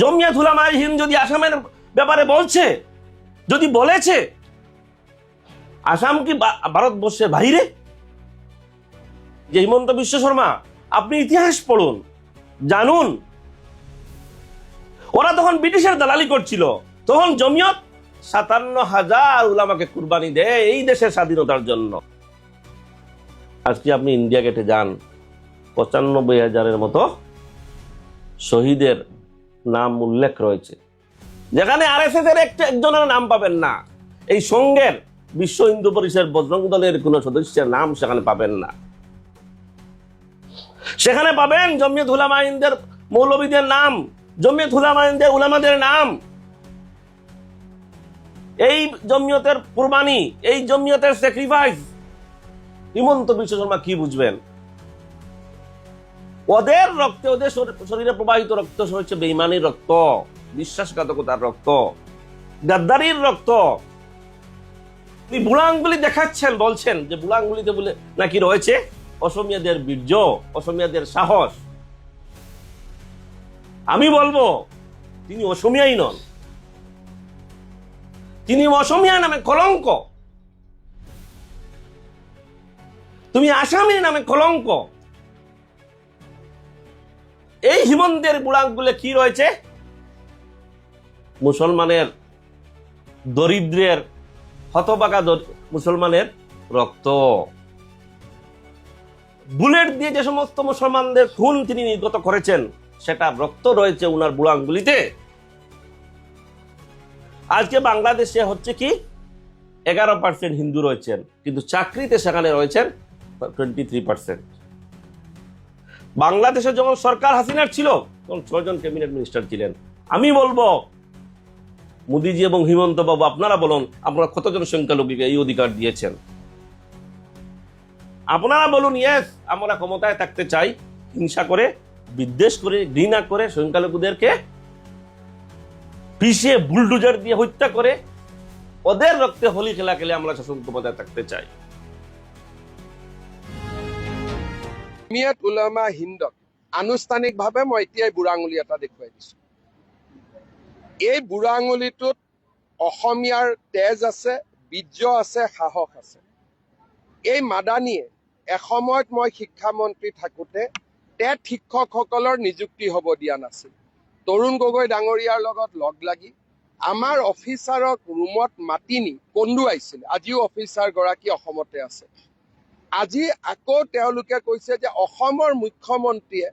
জমিয়াত উলামায়ে হিন্দ যদি আসামের ব্যাপারে বলছে, যদি বলেছে, আসাম কি ভারতবর্ষের বাইরে যে হিমন্ত বিশ্ব শর্মা, আপনি ইতিহাস পড়ুন, জানুন। ওরা তখন ব্রিটিশের দালালি করছিল, তখন জমিয়ত সাতান্ন হাজার উলামাকে কুরবানি দেয় এই দেশের স্বাধীনতার জন্য। আজকে আপনি ইন্ডিয়া গেটে যান, পঁচানব্বই হাজারের মতো শহীদের নাম উল্লেখ রয়েছে। যেখানে আর এস এর একটা একজনের নাম পাবেন না। এই সঙ্গের বিশ্ব হিন্দু পরিষদ বজরং দলের কোন সদস্যের নাম সেখানে পাবেন না। সেখানে পাবেন জমিয়ত উলামাইনদের মৌলবীদের নাম, জমিয়ত উলামাইনদের উলামাদের নাম। এই জমিয়তের কুরবানি, এই জমিয়তের স্যাক্রিফাইস হিমন্ত বিশ্ব শর্মা কি বুঝবেন? ওদের রক্তে, ওদের শরীরে প্রবাহিত রক্ত হচ্ছে বেইমানির রক্ত, বিশ্বাসঘাতকতার রক্ত, গাদ্দারির রক্ত। আপনি বুড়া আঙ্গুলি দেখাচ্ছেন, বলছেন যে বুড়া আঙ্গুলিতে বলে নাকি রয়েছে অসমিয়াদের বীর্য, অসমিয়াদের সাহস। আমি বলব, তিনি অসমিয়াই নন। তিনি অসমিয়া নামে কলঙ্ক। তুমি আসামি নামে কলঙ্ক। এই হিমন্তের বুড়াঙ্গুলে কি রয়েছে? মুসলমানের দরিদ্রের হতবাকা মুসলমানের রক্ত। বুলেট দিয়ে যে সমস্ত মুসলমানদের খুন তিনি নির্গত করেছেন, সেটা রক্ত রয়েছে উনার বুড়াঙ্গুলিতে। আজকে বাংলাদেশে হচ্ছে কি, এগারো পার্সেন্ট হিন্দু রয়েছেন, কিন্তু চাকরিতে সেখানে রয়েছেন টোয়েন্টি থ্রি পার্সেন্ট বাংলাদেশে যখন সরকার হাসিনার ছিল, তখন ছজন ক্যাবিনেট মিনিস্টার ছিলেন। আমি বলব, মোদিজি এবং হিমন্ত বাবু আপনারা বলুন, আপনারা কতজন সংখ্যালঘুকে এই অধিকার দিয়েছেন? আপনারা বলুন ইয়েস আমরা ক্ষমতায় থাকতে চাই, হিংসা করে, বিদ্বেষ করে, ঘৃণা করে সংখ্যালঘুদেরকে পিছিয়ে বুলডুজার দিয়ে হত্যা করে, ওদের রক্তে হোলি খেলা খেলে আমরা শাসন ক্ষমতায় থাকতে চাই। জমিয়ত উলামা হিন্দক আনুষ্ঠানিকভাৱে মই এতিয়াই বুঢ়া আঙুলি এটা দেখুৱাই দিছো। এই বুঢ়া আঙুলিটোত অসমীয়াৰ তেজ আছে বীৰ্য আছে সাহস আছে। এই মাদানীয়ে এসময়ত মই শিক্ষামন্ত্ৰী থাকোঁতে টেট শিক্ষকসকলৰ নিযুক্তি হ'ব দিয়া নাছিল। তৰুণ গগৈ ডাঙৰীয়াৰ লগত লগ লাগি আমাৰ অফিচাৰক ৰুমত মাতি নি কন্দুৱাইছিল। আজিও অফিচাৰগৰাকী অসমতে আছে। আজি আকৌ তেওঁলোকে কৈছে যে অসমৰ মুখ্যমন্ত্ৰীয়ে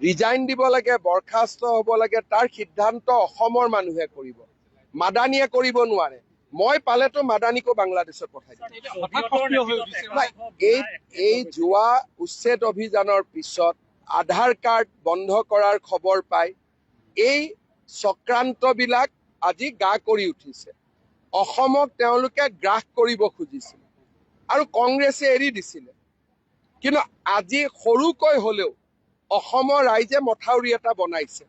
ৰিজাইন দিব লাগে বৰ্খাস্ত হ'ব লাগে তাৰ সিদ্ধান্ত অসমৰ মানুহে কৰিব। মাদানীয়ে কৰিব নোৱাৰে। মই পালেতো মাদানীকো বাংলাদেশত পঠাই দিম। এই এই যোৱা উচ্ছেদ অভিযানৰ পিছত আধাৰ কাৰ্ড বন্ধ কৰাৰ খবৰ পাই এই চক্ৰান্তবিলাক আজি গা কৰি উঠিছে। অসমক তেওঁলোকে গ্ৰাস কৰিব খুজিছিল আৰু কংগ্ৰেছে এৰি দিছিলে। কিন্তু আজি সৰুকৈ হলেও অসমৰ ৰাইজে মথাউৰি এটা বনাইছে।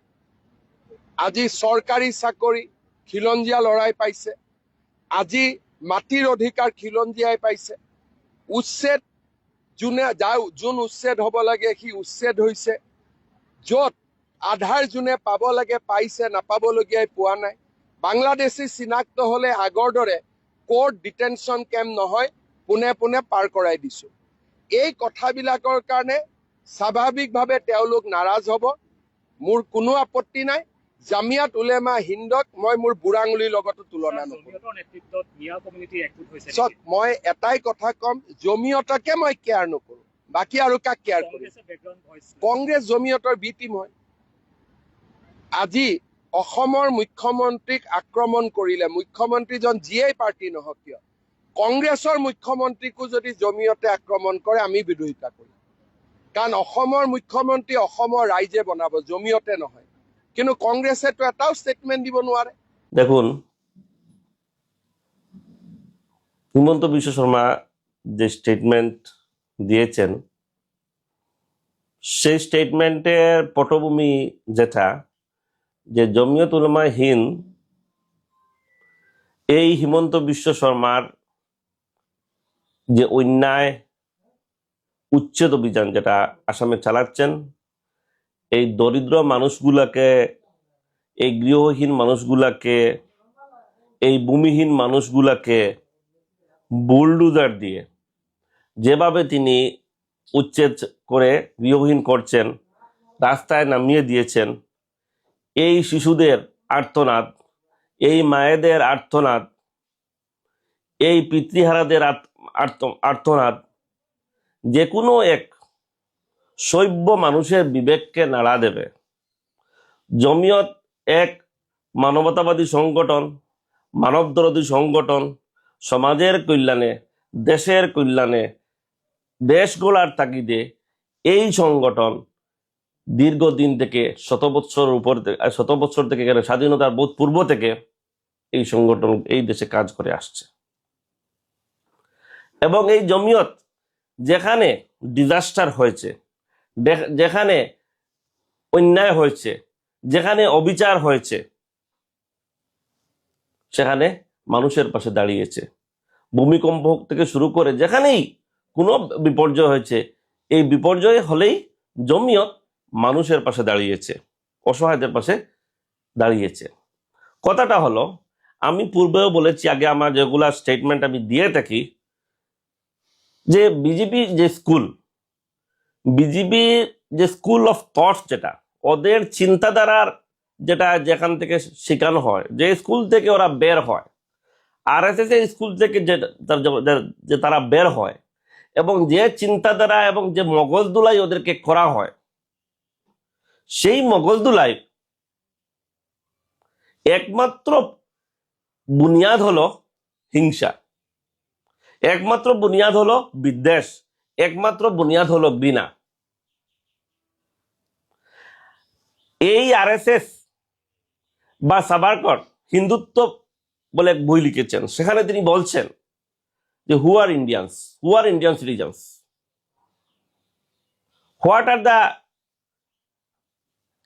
আজি চৰকাৰী চাকৰি খিলঞ্জীয়া লৰাই পাইছে। আজি মাটিৰ অধিকাৰ খিলঞ্জীয়াই পাইছে। উচ্ছেদ যোনে যা যোন উচ্ছেদ হ'ব লাগে সি উচ্ছেদ হৈছে। য'ত আধাৰ যোনে পাব লাগে পাইছে নাপাবলগীয়াই পোৱা নাই। বাংলাদেশী চিনাক্ত হ'লে আগৰ দৰে কোৰ্ট ডিটেনশ্যন কেম্প নহয় পোনে পোনে পাৰ কৰাই দিছো। এই কথাবিলাকৰ কাৰণে স্বাভাৱিকভাৱে তেওঁলোক নাৰাজ হ'ব। মোৰ কোনো আপত্তি নাই। জামিয়াত উলেমা হিন্দক মই মোৰ বুঢ়া আঙুলিৰ লগতো তুলনা নকৰোঁ। মই এটাই কথা ক'ম জমিয়তকে মই কেয়াৰ নকৰোঁ। বাকী আৰু কাক কেয়াৰ কৰিম? ভইচ কংগ্ৰেছ জমিয়তৰ বি টিম হয় আজি অসমৰ মুখ্যমন্ত্ৰীক আক্ৰমণ কৰিলে মুখ্যমন্ত্ৰীজন যিয়েই পাৰ্টি নহওক কিয় কংগ্ৰেছৰ মুখ্যমন্ত্ৰীকো যদি জমিয়তে আক্ৰমণ কৰে, আমি বিৰোধিতা কৰিম। কাৰণ অসমৰ মুখ্যমন্ত্ৰী অসমৰ ৰাইজে বনাব, জমিয়তে নহয়। কিন্তু কংগ্ৰেছেতো এটাও ষ্টেটমেণ্ট দিব নোৱাৰে। দেখুন, হিমন্ত বিশ্ব শর্মা যে স্টেটমেন্ট দিয়েছেন, সেই স্টেটমেন্টের পটভূমি যেটা যে জমিয়ত উলামা হিন্দ এই হিমন্ত বিশ্ব শর্মার যে অন্যায় উচ্ছেদ অভিযান যেটা আসামে চালাচ্ছেন, এই দরিদ্র মানুষগুলাকে, এই গৃহহীন মানুষগুলাকে, এই ভূমিহীন মানুষগুলাকে বুলডুজার দিয়ে যেভাবে তিনি উচ্ছেদ করে গৃহহীন করছেন, রাস্তায় নামিয়ে দিয়েছেন, এই শিশুদের আর্তনাদ, এই মায়েদের আর্তনাদ, এই পিতৃহারাদের আর্তনাদ। যে কোনো এক সভ্য মানুষের বিবেককে নাড়া দেবে। জমিয়ত এক মানবতাবাদী সংগঠন, মানবদরদী সংগঠন, সমাজের কল্যাণে, দেশের কল্যাণে দেশ গড়ার তাগিদে এই সংগঠন দীর্ঘদিন থেকে শত বছর উপর শত বছর থেকে স্বাধীনতার বোধ পূর্ব থেকে এই সংগঠন, এই দেশে কাজ করে আসছে। এবং এই জমিয়ত যেখানে ডিজাস্টার হয়েছে যেখানে অন্যায় হয়েছে, যেখানে অবিচার হয়েছে, সেখানে মানুষের পাশে দাঁড়িয়েছে। ভূমিকম্প থেকে শুরু করে যেখানেই কোনো বিপর্যয় হয়েছে, এই বিপর্যয় হলেই জমিয়ত মানুষের পাশে দাঁড়িয়েছে, অসহায়দের পাশে দাঁড়িয়েছে। কথাটা হলো, আমি পূর্বেও বলেছি, আগে আমার যেগুলা স্টেটমেন্ট আমি দিয়ে থাকি যে বিজেপি যে স্কুল বিজেপি যে স্কুল অফ থটস যেটা, ওদের চিন্তাধারার যেটা যেখান থেকে শেখানো হয়, যে স্কুল থেকে ওরা বের হয় আর এস এস স্কুল থেকে যে তার- যে- যে তারা বের হয়, এবং যে চিন্তাধারা এবং যে মগজদুলাই ওদেরকে করা হয়, সেই মগজদুলাই একমাত্র বুনিয়াদ হলো হিংসা। একমাত্র বুনিয়াদ হলো বিদ্বেষ, একমাত্র বুনিয়াদ হলো ঘৃণা। এই আরএসএস বা সাবারকর হিন্দুত্ব বলে এক বই লিখেছেন। সেখানে তিনি বলছেন যে who are Indians who are Indian citizens what are the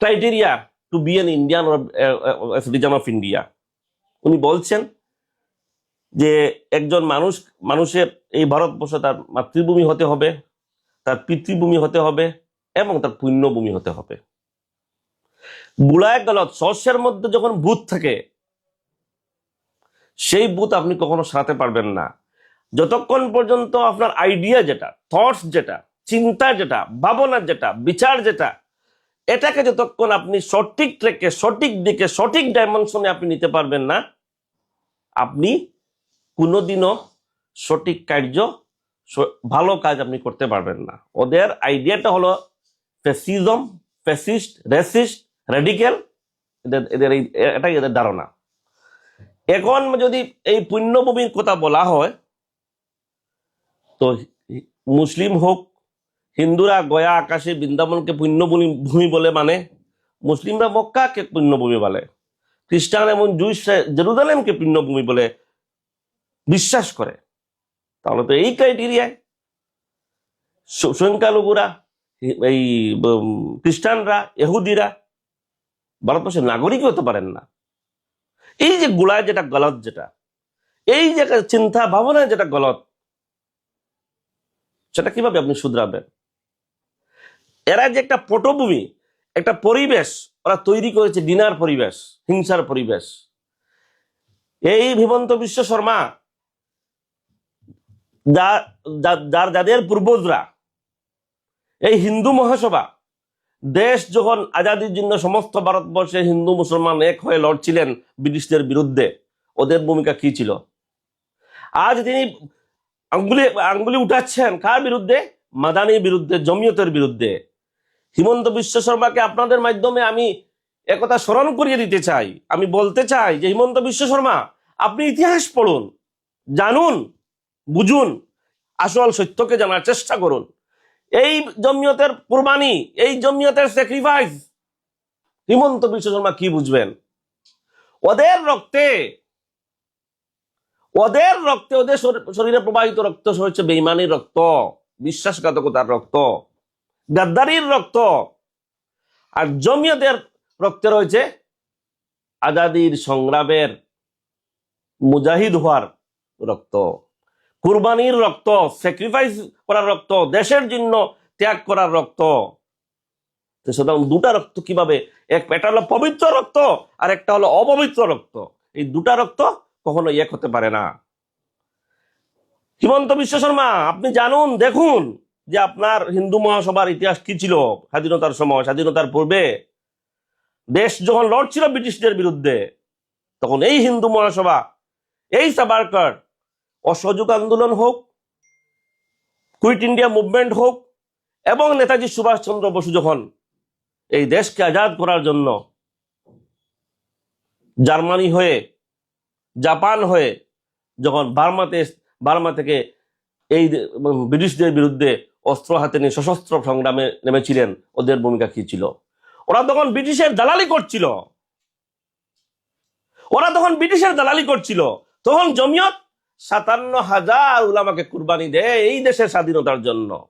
criteria to be an Indian citizen of India উনি বলছেন যে একজন মানুষ, মানুষের এই ভারতবর্ষে তার মাতৃভূমি হতে হবে, তার পিতৃভূমি হতে হবে এবং তার পুণ্যভূমি হতে হবে। বুলায় গলত শস্যের মধ্যে যখন ভূত থাকে, সেই ভূত আপনি কখনো সারাতে পারবেন না। যতক্ষণ পর্যন্ত আপনার আইডিয়া যেটা থটস যেটা, চিন্তা যেটা, ভাবনা যেটা, বিচার যেটা, এটাকে যতক্ষণ আপনি সঠিক ট্রেকে সঠিক দিকে, সঠিক ডাইমেনশনে আপনি নিতে পারবেন না, আপনি কোনোদিনও সঠিক কার্য ভালো কাজ আপনি করতে পারবেন না। ওদের আইডিয়াটা হলো ফেসিজম ফেসিস্ট রেসিস্ট রেডিক্যাল এদের এটাই এদের ধারণা। এখন যদি এই পুণ্যভূমির কথা বলা হয়, তো মুসলিম হোক, হিন্দুরা গয়া আকাশে বৃন্দাবনকে পুণ্যভূমি, ভূমি বলে মানে মুসলিমরা মক্কাকে পুণ্যভূমি বলে, খ্রিস্টান এবং জুইস, জেরুজালেমকে পুণ্যভূমি বলে বিশ্বাস করে। তাহলে তো এই ক্রাইটেরিয়ায় সংখ্যালঘুরা এই খ্রিস্টানরা এহুদিরা ভারতবর্ষের নাগরিক হতে পারেন না। এই যে গুলায় যেটা গলত যেটা, এই যে চিন্তা ভাবনা যেটা গলত, সেটা কীভাবে আপনি শুধরাবেন? এরা যে একটা পটভূমি, একটা পরিবেশ, ওরা তৈরি করেছে ডিনার পরিবেশ, হিংসার পরিবেশ। এই হিমন্ত বিশ্ব শর্মা যার যাদের পূর্বজরা। এই হিন্দু মহাসভা, দেশ যখন আজাদির জন্য সমস্ত ভারতবর্ষে হিন্দু মুসলমান এক হয়ে লড়ছিলেন ব্রিটিশদের বিরুদ্ধে, ওদের ভূমিকা কি ছিল? আজ তিনি আঙ্গুলি আঙ্গুলি উঠাচ্ছেন কার বিরুদ্ধে? মাদানির বিরুদ্ধে, জমিয়তের বিরুদ্ধে। হিমন্ত বিশ্ব শর্মাকে আপনাদের মাধ্যমে আমি একথা স্মরণ করিয়ে দিতে চাই। আমি বলতে চাই যে, হিমন্ত বিশ্ব শর্মা, আপনি ইতিহাস পড়ুন, জানুন বুঝুন, আসল সত্যকে জানার চেষ্টা করুন। এই জমিয়তের কুরবানি, এই জমিয়তের স্যাক্রিফাইস হিমন্ত বিশ্ব শর্মা কি বুঝবেন? ওদের রক্তে ওদের রক্তে, ওদের শরীরে প্রবাহিত রক্ত হচ্ছে বেইমানির রক্ত, বিশ্বাসঘাতকতার রক্ত, গাদ্দারির রক্ত। আর জমিয়তের রক্তে রয়েছে আজাদির সংগ্রামের মুজাহিদ হওয়ার রক্ত। কুরবানির রক্ত স্যাক্রিফাইস করার রক্ত, দেশের জন্য ত্যাগ করার রক্ত। সুতরাং দুটা রক্ত কীভাবে? এক একটা হলো পবিত্র রক্ত, আর একটা হলো অপবিত্র রক্ত। এই দুটা রক্ত কখনো এক হতে পারে না। হিমন্ত বিশ্ব শর্মা, আপনি জানুন, দেখুন যে আপনার হিন্দু মহাসভার ইতিহাস কি ছিল স্বাধীনতার সময়, স্বাধীনতার পূর্বে। দেশ যখন লড়ছিল ব্রিটিশদের বিরুদ্ধে, তখন এই হিন্দু মহাসভা, এই সাবারকার অসহযোগ আন্দোলন হোক কুইট ইন্ডিয়া মুভমেন্ট হোক, এবং নেতাজি সুভাষচন্দ্র বসু যখন এই দেশকে আজাদ করার জন্য জার্মানি হয়ে, জাপান হয়ে যখন বার্মাতে, বার্মা থেকে এই ব্রিটিশদের বিরুদ্ধে অস্ত্র হাতে নিয়ে সশস্ত্র সংগ্রামে নেমেছিলেন, ওদের ভূমিকা কি ছিল? ওরা তখন ব্রিটিশের দালালি করছিল। ওরা তখন ব্রিটিশের দালালি করছিল। তখন জমিয়ত সাতান্ন হাজার উলামাকে কুরবানি দেয় এই দেশের স্বাধীনতার জন্য।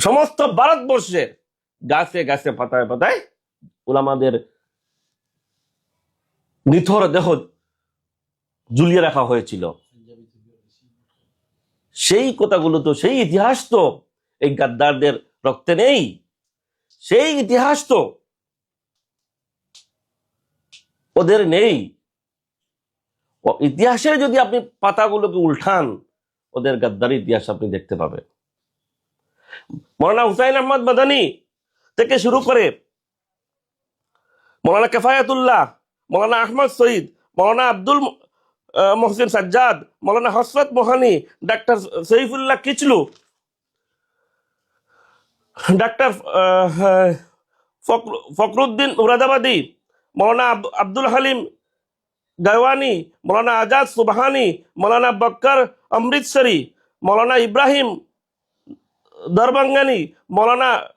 সমস্ত ভারতবর্ষের গাছে গাছে পাতায় পাতায় উলামাদের নিথর দেহ ঝুলিয়ে রাখা হয়েছিল। সেই কথাগুলো তো, সেই ইতিহাস তো এই গাদ্দারদের রক্তে নেই। সেই ইতিহাস তো ওদের নেই। ইতিহাসের যদি আপনি পাতাগুলোকে উল্টান ওদের গাদ্দারি ইতিহাস আপনি দেখতে পাবেন। মৌলানা হুসাইন আহমদ মাদানি থেকে শুরু করে মৌলানা কেফায়াতুল্লাহ মৌলানা আহমদ সঈদ মৌলানা আব্দুল মোহসিন সাজ্জাদ মৌলানা হসরত মোহানি ডাক্তার সৈফুল্লাহ কিচলু ডাক্তার আহ, ফকর- ফখরুদ্দিন মুরাদাবাদী মৌলানা আব্দুল হালিম গাওয়ানি মৌলানা আজাদ সুবাহানি, মৌলানা বক্কর অমৃতসরি, মৌলানা ইব্রাহিম দরবাঙ্গানি, মৌলানা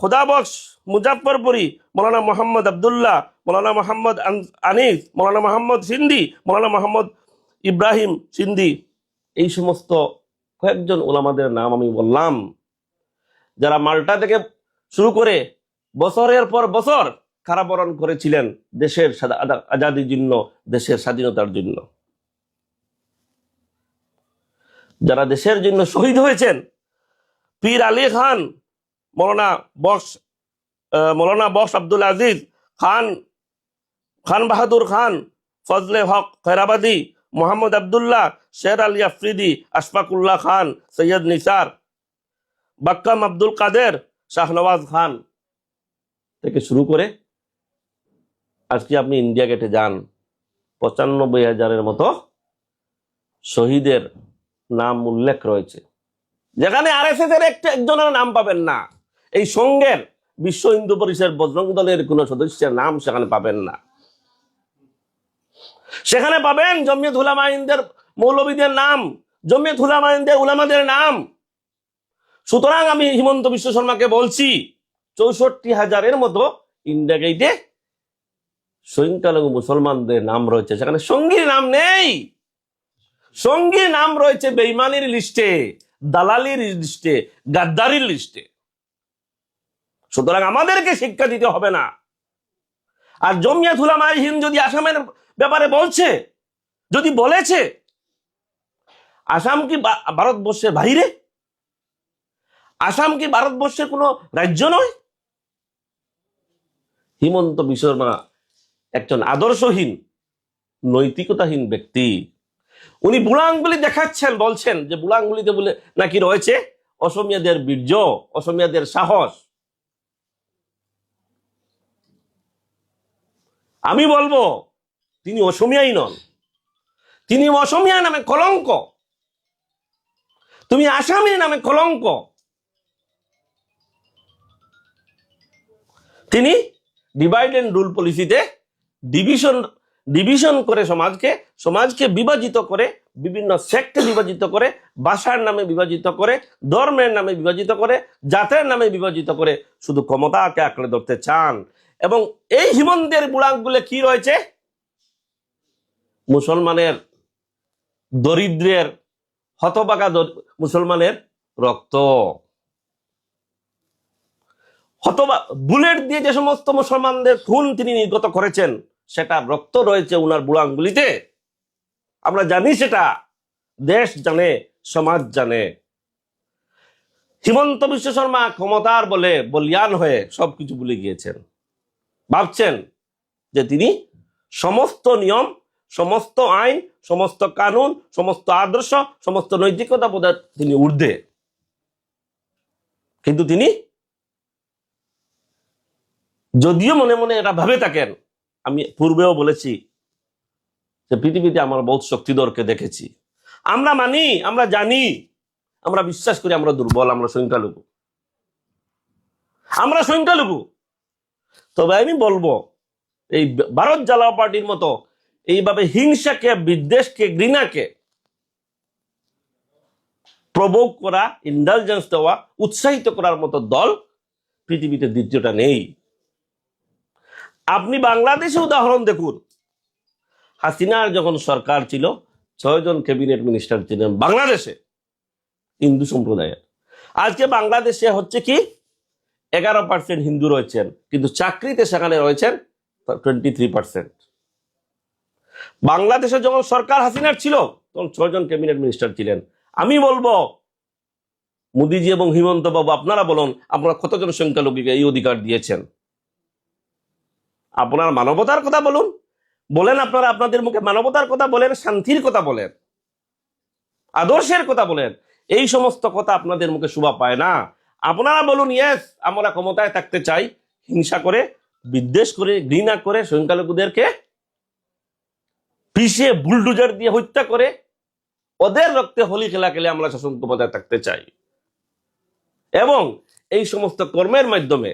খুদাবক্স মুজাফরপুরি মৌলানা মোহাম্মদ আবদুল্লাহ, মৌলানা মোহাম্মদ আন- আনিস, মৌলানা মোহাম্মদ সিন্দি মৌলানা মোহাম্মদ ইব্রাহিম সিন্দি এই সমস্ত কয়েকজন ওলামাদের নাম আমি বললাম, যারা মাল্টা থেকে শুরু করে বছরের পর বছর কারাবরণ করেছিলেন দেশের আজাদির জন্য দেশের স্বাধীনতার জন্য যারা দেশের জন্য শহীদ হয়েছেন, পীর আলী খান, মৌলানা বক্স মৌলানা বক্স আব্দুল আজিজ খান খান বাহাদুর খান, ফজলে হক খৈরাবাদী, মোহাম্মদ আবদুল্লাহ, শের আলী আফ্রিদি, আশফাকুল্লাহ খান, সৈয়দ নিসার, বাক্কাম আব্দুল কাদের, শাহনওয়াজ খান। থেকে শুরু করে আজকে আপনি ইন্ডিয়া গেটে যান, পঁচানব্বই হাজারের মতো শহীদের নাম উল্লেখ রয়েছে। যেখানে আর এস এস এর একটা একজনের নাম পাবেন না। এই সঙ্গের বিশ্ব হিন্দু পরিষদ বজরং দলের কোন সদস্যের নাম সেখানে পাবেন না। সেখানে পাবেন জমিয়ত হুলামাইনদের মৌলবীদের নাম, জমিয়ত হুলামাইনদের উলামাদের নাম। সুতরাং আমি হিমন্ত বিশ্ব শর্মাকে বলছি, চৌষট্টি হাজারের মতো ইন্ডিয়া গেটে সংখ্যালঘু মুসলমানদের নাম রয়েছে। সেখানে সঙ্গীর নাম নেই। সঙ্গীর নাম রয়েছে বেইমানির লিস্টে, দালালির লিস্টে, গাদ্দারির লিস্টে। সুতরাং আমাদেরকে শিক্ষা দিতে হবে না। আর জমিয়াত উলামায়ে হিন্দ যদি আসামের ব্যাপারে বলছে, যদি বলেছে, আসাম কি ভারতবর্ষের বাইরে আসাম কি ভারতবর্ষের কোনো রাজ্য নয়? হিমন্ত বিশ্ব শর্মা একজন আদর্শহীন, নৈতিকতাহীন ব্যক্তি। উনি বুড়া আঙ্গুলি দেখাচ্ছেন, বলছেন যে বুড়া আঙ্গুলিতে বলে নাকি রয়েছে অসমিয়াদের বীর্য, অসমিয়াদের সাহস। আমি বলব, তিনি অসমিয়াই নন। তিনি অসমিয়া নামে কলঙ্ক। তুমি আসামি নামে কলঙ্ক। তিনি ডিভাইড এন্ড রুল পলিসিতে ডিভিশন ডিভিশন করে সমাজকে সমাজকে বিভাজিত করে, বিভিন্ন সেক্টে বিভাজিত করে, ভাষার নামে বিভাজিত করে, ধর্মের নামে বিভাজিত করে, জাতের নামে বিভাজিত করে শুধু ক্ষমতাকে আঁকড়ে ধরতে চান। এবং এই হিমন্তের বুড়াঙ্গুলে কি রয়েছে? মুসলমানের দরিদ্রের হতবাকা মুসলমানের রক্ত। হতবা, বুলেট দিয়ে যে সমস্ত মুসলমানদের খুন তিনি নির্গত করেছেন সেটা রক্ত রয়েছে উনার বুড়ো আঙ্গুলিতে। আমরা জানি সেটা। দেশ জানে, সমাজ জানে। হিমন্ত বিশ্ব শর্মা ক্ষমতার বলে বলিয়ান হয়ে সবকিছু ভুলে গিয়েছেন। ভাবছেন যে তিনি সমস্ত নিয়ম, সমস্ত আইন, সমস্ত কানুন, সমস্ত আদর্শ, সমস্ত নৈতিকতা বোধ তিনি ঊর্ধ্বে। কিন্তু তিনি, যদিও মনে মনে এটা ভাবে থাকেন আমি পূর্বেও বলেছি যে পৃথিবীতে আমার বহুত শক্তিধরকে দেখেছি। আমরা মানি, আমরা জানি, আমরা বিশ্বাস করি আমরা দুর্বল, আমরা সংখ্যালঘু। আমরা সংখ্যালঘু। তবে আমি বলব, এই ভারত জ্বালাও পার্টির মতো এইভাবে হিংসাকে, বিদ্বেষকে, ঘৃণাকে প্রবোক করা ইন্টেলিজেন্স দেওয়া, উৎসাহিত করার মতো দল পৃথিবীতে দ্বিতীয়টা নেই। আপনি বাংলাদেশে উদাহরণ দেখুন। হাসিনার যখন সরকার ছিল, ছয়জন ক্যাবিনেট মিনিস্টার ছিলেন বাংলাদেশে, হিন্দু সম্প্রদায়ের। আজকে বাংলাদেশে হচ্ছে কি, এগারো পার্সেন্ট হিন্দু রয়েছেন, কিন্তু চাকরিতে সেখানে রয়েছেন টোয়েন্টি থ্রি পার্সেন্ট বাংলাদেশে যখন সরকার হাসিনার ছিল, তখন ছয়জন ক্যাবিনেট মিনিস্টার ছিলেন। আমি বলব, মোদিজি এবং হিমন্ত বাবু আপনারা বলুন, আপনারা কতজন সংখ্যালঘুকে এই অধিকার দিয়েছেন? আপনার মানবতার কথা বলুন। বলেন আপনারা আপনাদের মুখে মানবতার কথা বলেন, শান্তির কথা বলেন, আদর্শের কথা বলেন, এই সমস্ত কথা আপনাদের মুখে শোভা পায় না। আপনারা বলুন, ইয়েস, আমরা ক্ষমতায় থাকতে চাই। হিংসা করে, বিদ্বেষ করে, ঘৃণা করে, সংখ্যালঘুদেরকে পিছিয়ে বুলডুজার দিয়ে হত্যা করে, ওদের রক্তে হোলি খেলা খেলে আমরা শাসন ক্ষমতায় থাকতে চাই। এবং এই সমস্ত কর্মের মাধ্যমে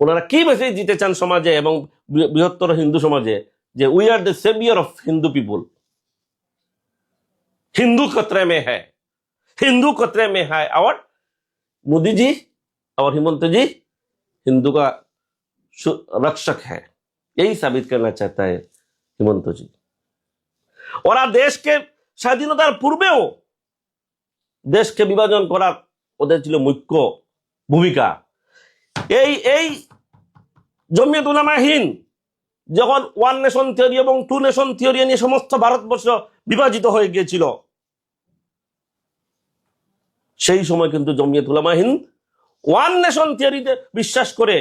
ওনারা কি মেসেজ দিতে চান সমাজে এবং বৃ- বৃহত্তর হিন্দু সমাজে যে we are the saviour of Hindu people Hindu खतरे में है हिंदू खतरे में है और मोदी जी और हिमंत जी हिंदू का सु- रक्षक है यही साबित करना चाहता है হিমন্ত জি ওরা দেশকে স্বাধীনতার পূর্বেও দেশকে বিভাজন করার ওদের ছিল মুখ্য ভূমিকা এই এই জমিয়ত উলামাহীন যখন ওয়ান নেশন থিওরি এবং টু নেশন থিওরি নিয়ে সমস্ত ভারতবর্ষ বিভাজিত হয়ে গিয়েছিল, সেই সময় কিন্তু জমিয়ত উলামাহীন ওয়ান নেশন থিওরিতে বিশ্বাস করে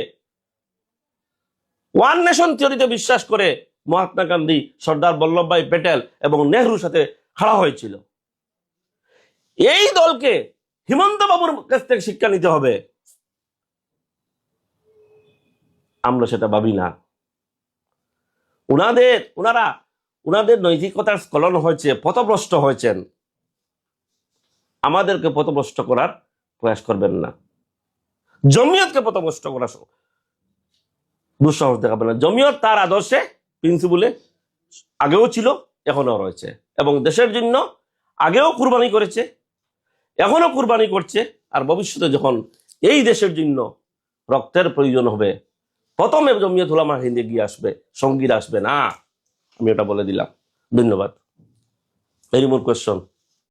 ওয়ান নেশন থিওরিতে বিশ্বাস করে মহাত্মা গান্ধী, সর্দার বল্লভভাই প্যাটেল এবং নেহরুর সাথে খাড়া হয়েছিল। এই দলকে হিমন্ত বাবুর কাছ থেকে শিক্ষা নিতে হবে। আমরা সেটা ভাবি না। উনাদের, উনারা, উনাদের নৈতিকতার স্খলন হয়েছে, পথভ্রষ্ট হয়েছেন। আমাদেরকে পথভ্রষ্ট করার প্রয়াস করবেন না। জমিয়তকে পথভ্রষ্ট করার দুঃসাহস দেখাবেন না। জমিয়ত তার আদর্শে প্রিন্সিপালে আগেও ছিল এখনও রয়েছে। এবং দেশের জন্য আগেও কুরবানি করেছে এখনও কুরবানি করছে, আর ভবিষ্যতে যখন এই দেশের জন্য রক্তের প্রয়োজন হবে প্রথমে জমিয়ত উলামা হিন্দি গিয়ে আসবে, সংগীত আসবে না। আমি ওটা বলে দিলাম। ধন্যবাদ। ভেরি মোর কোয়েশ্চন